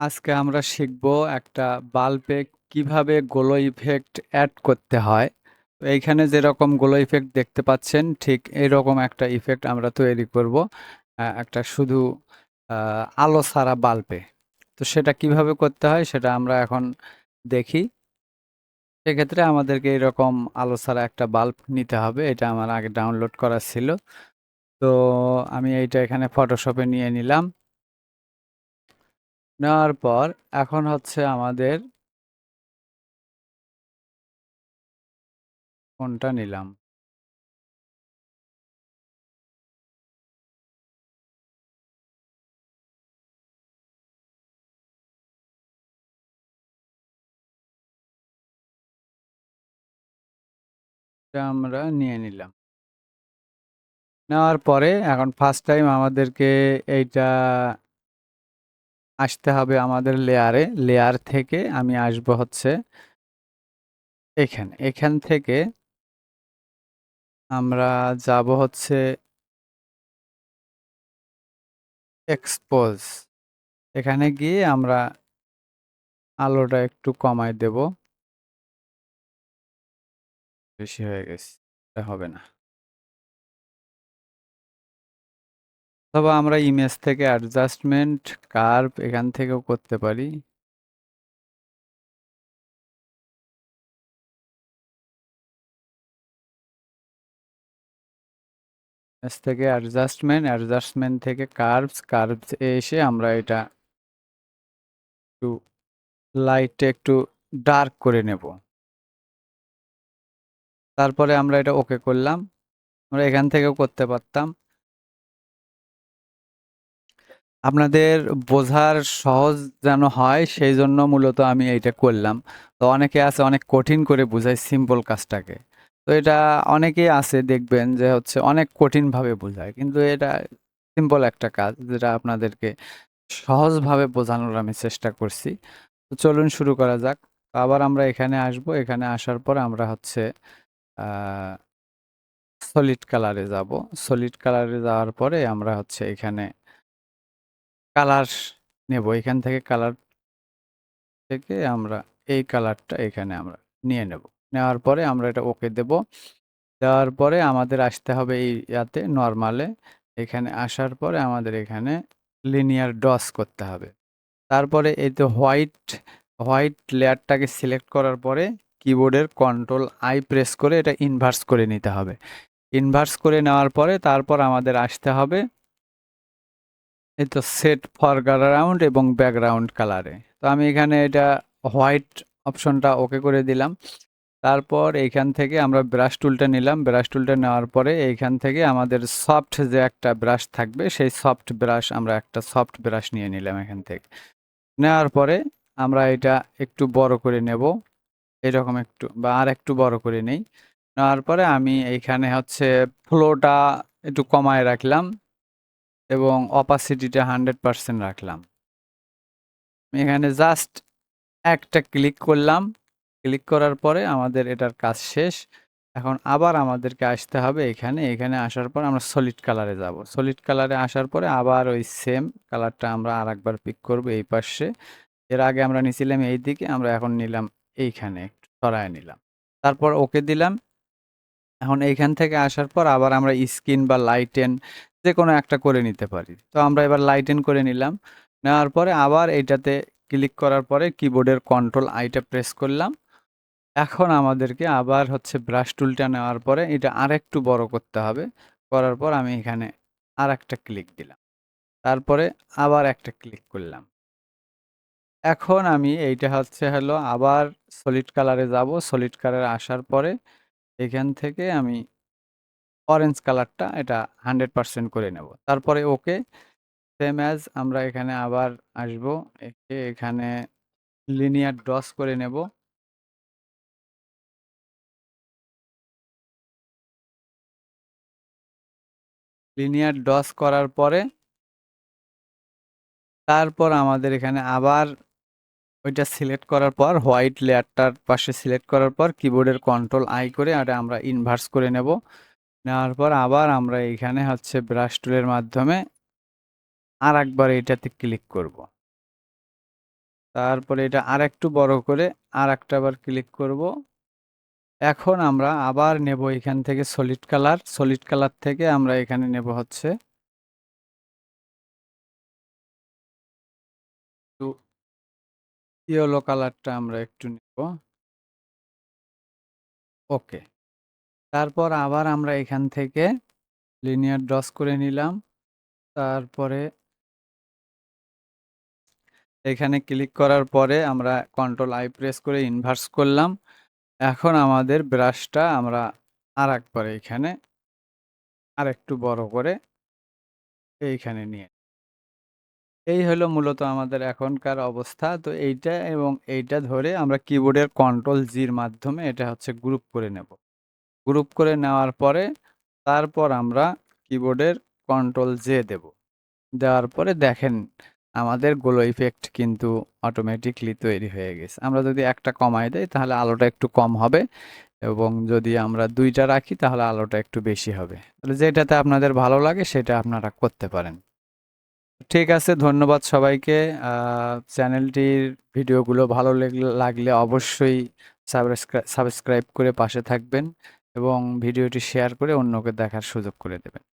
আজকে আমরা শিখব একটা বাল্বে কীভাবে গ্লো ইফেক্ট অ্যাড করতে হয়। তো এইখানে যেরকম গ্লো ইফেক্ট দেখতে পাচ্ছেন, ঠিক এইরকম একটা ইফেক্ট আমরা তৈরি করব। একটা শুধু আলো ছাড়া বাল্বে। তো সেটা কীভাবে করতে হয় সেটা আমরা এখন দেখি। সেক্ষেত্রে আমাদেরকে এরকম আলো ছাড়া একটা বাল্ব নিতে হবে। এটা আমার আগে ডাউনলোড করা ছিল। তো আমি এইটা এখানে ফটোশপে নিয়ে নিলাম। নেওয়ার পর এখন হচ্ছে আমাদের কোনটা নিলাম? আমরা নিয়ে নিলাম। নেওয়ার পরে এখন ফার্স্ট টাইম আমাদেরকে এইটা আসতে হবে আমাদের লেয়ারে। লেয়ার থেকে আমি আসব হচ্ছে এখানে। এখান থেকে আমরা যাব হচ্ছে এক্সপোজ। এখানে গিয়ে আমরা আলোটা একটু কমায় দেব। বেশি হয়ে গেছে। হবে না। অথবা আমরা ইমেজ থেকে অ্যাডজাস্টমেন্ট, কার্ভ এখান থেকেও করতে পারি। ইমেজ থেকে অ্যাডজাস্টমেন্ট, অ্যাডজাস্টমেন্ট থেকে কার্ভস, কার্ভস এসে আমরা এটা একটু লাইটটা একটু ডার্ক করে নেব। তারপরে আমরা এটা ওকে করলাম। আমরা এখান থেকেও করতে পারতাম। আপনাদের বোঝার সহজ যেন হয়, সেই জন্য মূলত আমি এইটা করলাম। তো অনেকে আছে, অনেক কঠিন করে বুঝায় সিম্পল কাজটাকে। তো এটা অনেকেই আছে, দেখবেন যে হচ্ছে অনেক কঠিনভাবে বোঝায়। কিন্তু এটা সিম্পল একটা কাজ যেটা আপনাদেরকে সহজভাবে বোঝানোর আমি চেষ্টা করছি। তো চলুন শুরু করা যাক। আবার আমরা এখানে আসব। এখানে আসার পর আমরা হচ্ছে সলিড কালারে যাব। সলিড কালারে যাওয়ার পরে আমরা হচ্ছে এখানে কালার নেব। এখান থেকে কালার থেকে আমরা এই কালারটা এখানে আমরা নিয়ে নেব। নেওয়ার পরে আমরা এটা ওকে দেব। দেওয়ার পরে আমাদের আসতে হবে এই ইয়াতে নর্মালে এখানে আসার পরে আমাদের এখানে লিনিয়ার ডস করতে হবে। তারপরে এই তো হোয়াইট, হোয়াইট লেয়ারটাকে সিলেক্ট করার পরে কিবোর্ডের কন্ট্রোল আই প্রেস করে এটা ইনভার্স করে নিতে হবে। ইনভার্স করে নেওয়ার পরে তারপর আমাদের আসতে হবে এই তো সেট ফরগ্রাউন্ড এবং ব্যাকগ্রাউন্ড কালারে। তো আমি এখানে এটা হোয়াইট অপশনটা ওকে করে দিলাম। তারপর এইখান থেকে আমরা ব্রাশ টুলটা নিলাম। ব্রাশ টুলটা নেওয়ার পরে এইখান থেকে আমাদের সফট যে একটা ব্রাশ থাকবে, সেই সফট ব্রাশ আমরা একটা সফট ব্রাশ নিয়ে নিলাম এখান থেকে। নেওয়ার পরে আমরা এটা একটু বড় করে নেব। এরকম একটু বা আর একটু বড় করে নেই। নেওয়ার পরে আমি এইখানে হচ্ছে ফ্লোটা একটু কমায় রাখলাম। এবং অপাসিটিটা 100% রাখলাম। এখানে জাস্ট একটা ক্লিক করলাম। ক্লিক করার পরে আমাদের এটার কাজ শেষ। এখন আবার আমাদেরকে আসতে হবে এখানে। এখানে আসার পর আমরা সলিড কালারে যাব। সলিড কালারে আসার পরে আবার ওই সেম কালারটা আমরা আর একবার পিক করব এই পাশে। এর আগে আমরা নিছিলাম এইদিকে, আমরা এখন নিলাম এইখানে একটু সরায় নিলাম। তারপর ওকে দিলাম। এখন এইখান থেকে আসার পর আবার আমরা স্কিন বা লাইটেন যেকোনো একটা করে নিতে পারি। তো আমরা এবার লাইটেন করে নিলাম। নেওয়ার পরে আবার এইটাতে ক্লিক করার পরে কিবোর্ডের কন্ট্রোল আইটা প্রেস করলাম। এখন আমাদেরকে আবার হচ্ছে ব্রাশ টুলটা নেওয়ার পরে এটা আরেকটু বড় করতে হবে। করার পর আমি এখানে আর একটা ক্লিক দিলাম। তারপরে আবার একটা ক্লিক করলাম। এখন আমি এইটা হচ্ছে হলো আবার সলিড কালারে যাব। সলিড কালারে আসার পরে এখান থেকে আমি অরেঞ্জ কালারটা এটা 100% করে নেব। তারপরে ওকে। সেম অ্যাজ আমরা এখানে আবার আসব। একে এখানে লিনিয়ার ডস করে নেব। লিনিয়ার ডস করার পরে তারপর আমাদের এখানে আবার ওইটা সিলেক্ট করার পর হোয়াইট লেয়ারটার পাশে সিলেক্ট করার পর কিবোর্ডের কন্ট্রোল আই করে এটা আমরা ইনভার্স করে নেব। নেওয়ার পর আবার আমরা এইখানে হচ্ছে ব্রাশ টুলের মাধ্যমে আর একবার এইটাতে ক্লিক করব। তারপরে এটা আর একটু বড় করে আরেকটা বার ক্লিক করব। এখন আমরা আবার নেব এখান থেকে সলিড কালার সলিড কালার থেকে আমরা এখানে নেব হচ্ছে ইয়েলো কালারটা আমরা একটু নেব। ওকে। তারপর আবার আমরা এখান থেকে লিনিয়ার ড্রস করে নিলাম। তারপরে এখানে ক্লিক করার পরে আমরা কন্ট্রোল আই প্রেস করে ইনভার্স করলাম। এখন আমাদের ব্রাশটা আমরা আর একবার এখানে আর একটু বড় করে এইখানে নিয়ে এই হলো মূলত আমাদের এখনকার অবস্থা। তো এইটা এবং এইটা ধরে আমরা কিবোর্ডের কন্ট্রোল জির মাধ্যমে এটা হচ্ছে গ্রুপ করে নেব। গ্রুপ করে নেওয়ার পরে তারপর আমরা কিবোর্ডের কন্ট্রোল জে দেব। দেওয়ার পরে দেখেন আমাদের গোলো ইফেক্ট কিন্তু অটোমেটিকলি তৈরি হয়ে গেছে। আমরা যদি একটা কমাই দেই তাহলে আলোটা একটু কম হবে এবং যদি আমরা দুইটা রাখি তাহলে আলোটা একটু বেশি হবে। তাহলে যেটাতে আপনাদের ভালো লাগে সেটা আপনারা করতে পারেন। ঠিক আছে, ধন্যবাদ সবাইকে। চ্যানেলটির ভিডিওগুলো ভালো লেগ- লাগলে অবশ্যই সাবস্ক্রাইব করে পাশে থাকবেন। এবং ভিডিওটি শেয়ার করে অন্যকে দেখার সুযোগ করে দেবেন।